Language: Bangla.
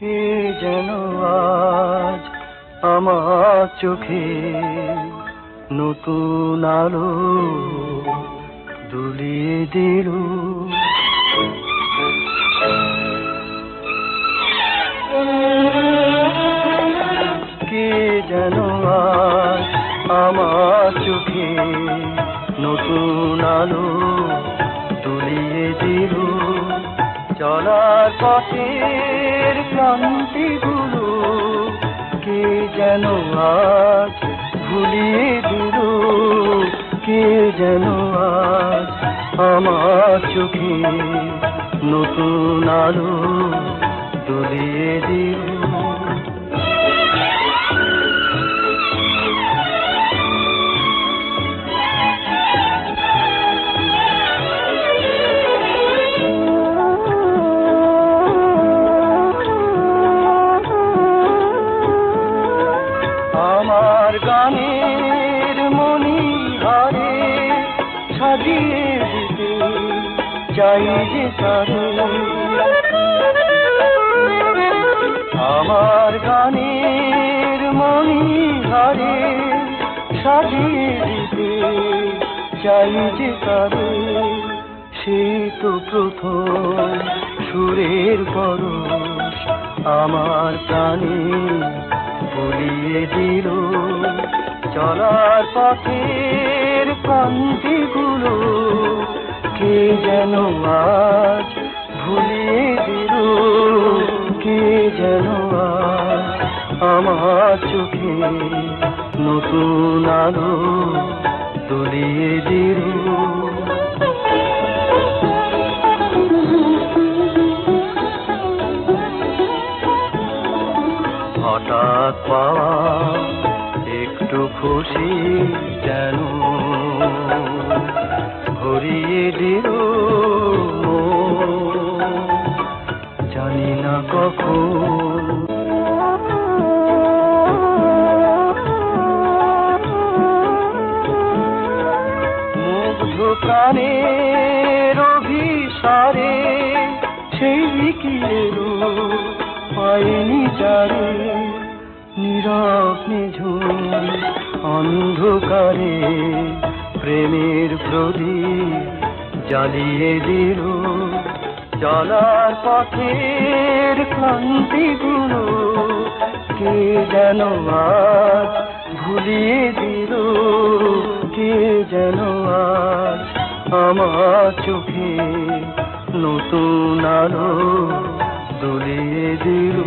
কে যেন আজ আমার চোখে নতুন আলো দুলিয়ে দিল। কে যেন আজ আমার চোখে নতুন আলো তুলিয়ে দিল। চলার পথের ক্লান্তিগুলো কে যেন আজ ভুলিয়ে দিল? কে যেন আজ আমার চোখে নতুন আলো তুলিয়ে দিল? সাজিয়ে দিতে চাই যে আমার গানের মনি হারে সাজিয়ে দিতে চাই যে তারে সে তো প্রথম সুরের পরশ আমার প্রাণে বলিয়ে দিল, চলার পথের কে যেন আজ ভুলিয়ে দিল? কে যেন আজ আমার চোখে নতুন আলো তুলিয়ে দিল? হঠাৎ পাওয়া একটু খুশি যেন জানি না কখন? মুগ্ধ প্রাণের অভিসারে সেই কি পাইনি যারে। নীরব নিঝুম অন্ধকারে প্রেমের প্রদীপ জ্বালিয়ে দিল চলার পথের ক্লান্তিগুলো কে যেন আজ ভুলিয়ে দিল? কে যেন আজ আমার চোখে নতুন আলো দুলিয়ে দিল?